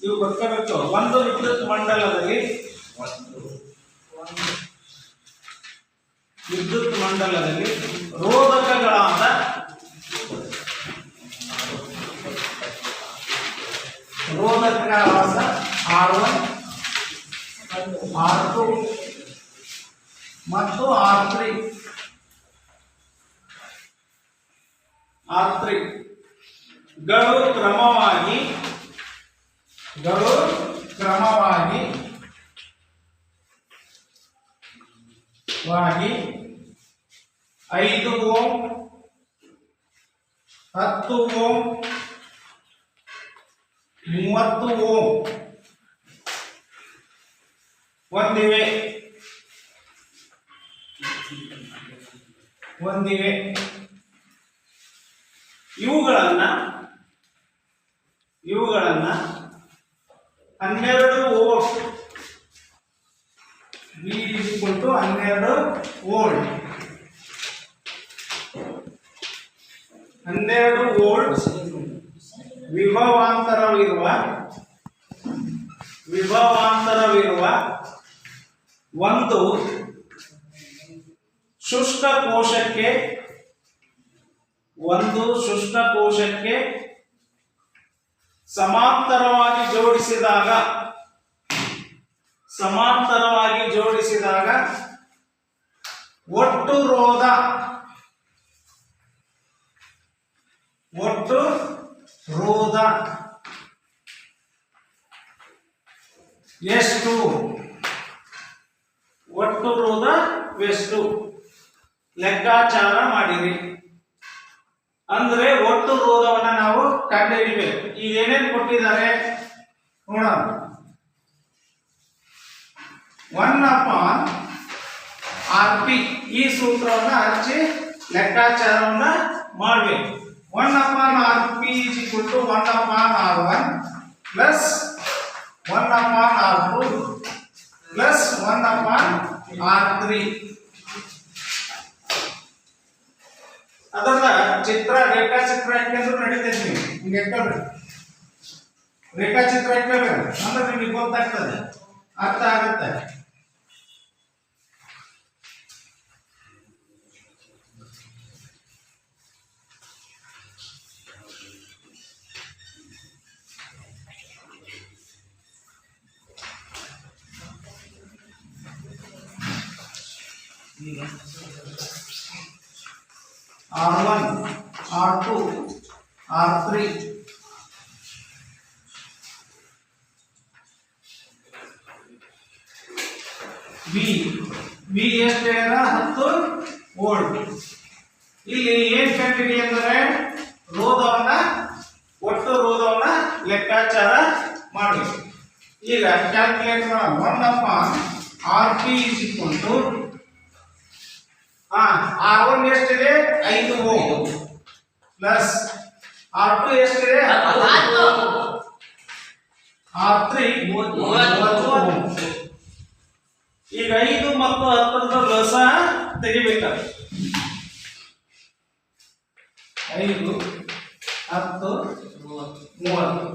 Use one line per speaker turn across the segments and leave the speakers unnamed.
ನೀವು ಗೊತ್ತಬೇಕು ಒಂದು ವಿದ್ಯುತ್ ಮಂಡಲದಲ್ಲಿ ವಿದ್ಯುತ್ ಮಂಡಲದಲ್ಲಿ ರೋಧಕಗಳಾದ ರೋಧಕಗಳಾದ ಆರ್ ಒನ್ ಆರ್ ಟು ಮತ್ತು ಆರ್ ತ್ರೀ ಆರ್ ತ್ರೀ ಗಳು ಕ್ರಮವಾಗಿ ಗಳು ಕ್ರಮವಾಗಿ ವಾಗಿ ಐದು ಓಂ ಹತ್ತು ಓಂ ಮೂವತ್ತು ಓಂ ಹೊಂದಿವೆ. ಹೊಂದಿವೆ. ಇವುಗಳನ್ನು ಇವುಗಳನ್ನ ಹನ್ನೆರಡು ವೋಲ್ಟ್. ವಿ ಟು ಹನ್ನೆರಡು ವೋಲ್ಟ್. ಹನ್ನೆರಡು ವೋಲ್ಟ್ ವಿಭವಾಂತರವಿರುವ ವಿಭವಾಂತರವಿರುವ ಒಂದು ಶುಷ್ಕ ಕೋಶಕ್ಕೆ, ಒಂದು ಶುಷ್ಕ ಕೋಶಕ್ಕೆ ಸಮಾಂತರವಾಗಿ ಜೋಡಿಸಿದಾಗ ಸಮಾಂತರವಾಗಿ ಜೋಡಿಸಿದಾಗ ಒಟ್ಟು ರೋಧ ಒಟ್ಟು ರೋಧ ಎಷ್ಟು? ಒಟ್ಟು ರೋಧ ಎಷ್ಟು? ಲೆಕ್ಕಾಚಾರ ಮಾಡಿರಿ. ಅಂದ್ರೆ ಒಟ್ಟು ರೋಧವನ್ನ ನಾವು ಕಂಡುಹಿಡಿಬೇಕು. ಈಗ ಏನೇನ್ ಕೊಟ್ಟಿದ್ದಾರೆ ನೋಡೋಣ. ಒನ್ ಅಪಾನ್ ಆರ್ ಪಿ ಈ ಸೂತ್ರವನ್ನ ಹಚ್ಚಿ ಲೆಕ್ಕಾಚಾರವನ್ನ ಮಾಡಬೇಕು. One upon R P is equal to one upon R one plus one upon R two plus one upon R three ಹಿಂಗೆ ಇಟ್ಕೊಳ್ರಿ ರೇಖಾಚಿತ್ರ ಇಟ್ಕೊಳ್ಬೇಕು. ಅಂದ್ರೆ ನಿಮಗೆ ಗೊತ್ತಾಗ್ತದೆ. ಅರ್ಥ ಆಗುತ್ತೆ. R1, R2, are free. V V ಎಷ್ಟು ಏನ ಹತ್ತು ವೋಲ್ಟ್ ಇಲ್ಲಿ ಏನ್ ಕಂಡಿಡಿ ಅಂದ್ರೆ ರೋಧವನ್ನ, ಒಟ್ಟು ರೋಧವನ್ನ ಲೆಕ್ಕಾಚಾರ ಮಾಡಿ. ಈಗ ಕ್ಯಾಲ್ಕುಲೇಟ್ ಮಾಡೋಣ ನಮ್ಮ R P is equal to R one ಎಷ್ಟಿದೆ? 5 ಓಮ್ ಪ್ಲಸ್ ಆರ್ ಟು ಎಷ್ಟಿದೆ? ಆರ್ ತ್ರೀ ಮೂವತ್ತು. ಈಗ ಐದು ಮತ್ತು ಹತ್ತರದ ಲಸ ತೆಗಿಬೇಕಾದ್ರೆ ಐದು ಹತ್ತು ಮೂವತ್ತು.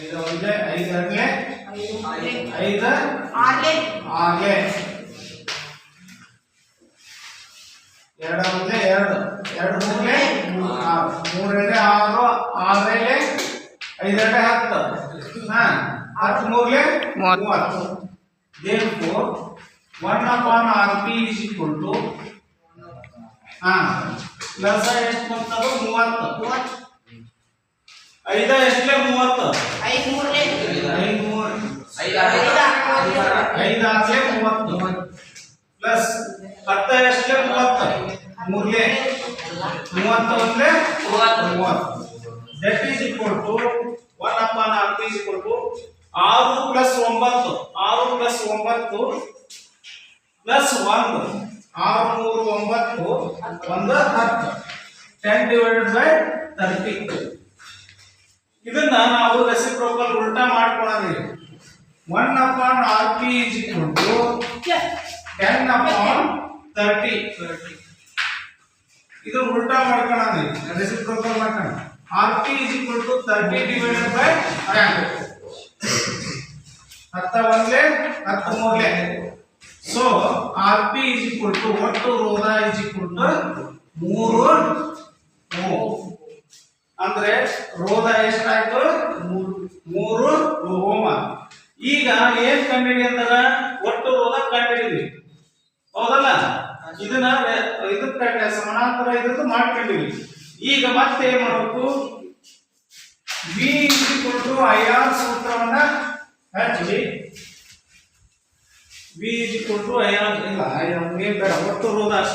ಐದು ಒಂದೇ ಐದು ಹತ್ತಲೆ ಐದು ಆರ್ಲೆ. ಎರಡು ಒಂದೇ ಎರಡು. ಎರಡು ಮೂರಲೆ ಆರು ಮೂರನೇ ಆರು ಆರನೇ ಐದನೇ ಹತ್ತು. ಹಾ ಹತ್ತು ಮೂರಲೆ
ಮೂವತ್ತು.
therefore one upon R P is equal to ಹಾ ಎಷ್ಟು ಬಂತದು ಮೂವತ್ತು. ಐದ ಎಷ್ಟೇ ಮೂವತ್ತು? ಐದು ಮೂರು ಐದು ಆರ್ಲೆ ಮೂವತ್ತು. ಪ್ಲಸ್ ಮೂರ್ಲೆ ಮೂವತ್ತು ಒಂದ್ಲೆ ಮೂವತ್ತು. That is equal to one upon R P is equal to ಆರು ಪ್ಲಸ್ ಒಂಬತ್ತು. ಆರು ಪ್ಲಸ್ ಒಂಬತ್ತು ಪ್ಲಸ್ ಒಂದು. ಆರು ಮೂರು ಒಂಬತ್ತು ಒಂದು ಹತ್ತು. ಟೆನ್ ಡಿವೈಡೆಡ್ ಬೈ ತರ್ಟಿ ಇದನ್ನ ನಾವು ರೆಸಿಪ್ರೋಕಲ್ ಉಲ್ಟಾ ಮಾಡ್ಕೊಳ್ಳೋದಿಲ್ಲ one upon R P is equal to ten upon thirty ಇದು ಉಲ್ಟಾ ಮಾಡ್ಕೊಳ್ಳೋದು ರೆಸಿಪ್ರೋಕಲ್ ಮಾಡ್ಕೊಳ್ಳೋಣ R P is equal to thirty divided by ಹತ್ತ ಒಂದ್ಲೆ, ಹತ್ತ ಮೂರ್ಲೆ. So R P is equal to ಒಟ್ಟು ರೋಧ ಇಸ್ ಈಕ್ವಲ್ ಟು ಮೂರು ಅಂದ್ರೆ ರೋಧ ಎಷ್ಟಾಯ್ತು? ಮೂರು ಓಮ. ಈಗ ಏನ್ ಕಂಡಿಡಿ ಅಂತಾರ ಒಟ್ಟು ರೋಧ ಕಂಡಿಡಿದ್ವಿ ಹೌದಲ್ಲ? ಇದನ್ನ ಇದಕ್ಕೆ ಸಮಾನಾಂತರ ಇದ್ದು ಮಾಡ್ಕೊಂಡಿವಿ. ಈಗ ಮತ್ತೆ ಏನ್ ಮಾಡಬೇಕು? ವಿ ಕೊಟ್ಟು ಐ ಆರ್ ಸೂತ್ರವನ್ನ ಹಚ್ಚಿ ವಿ ಕೊಟ್ಟು ಐ ಆರ್ ಇಲ್ಲ ಆರ್ ಬೇಡ, ಒಟ್ಟು ಅಷ್ಟೇ.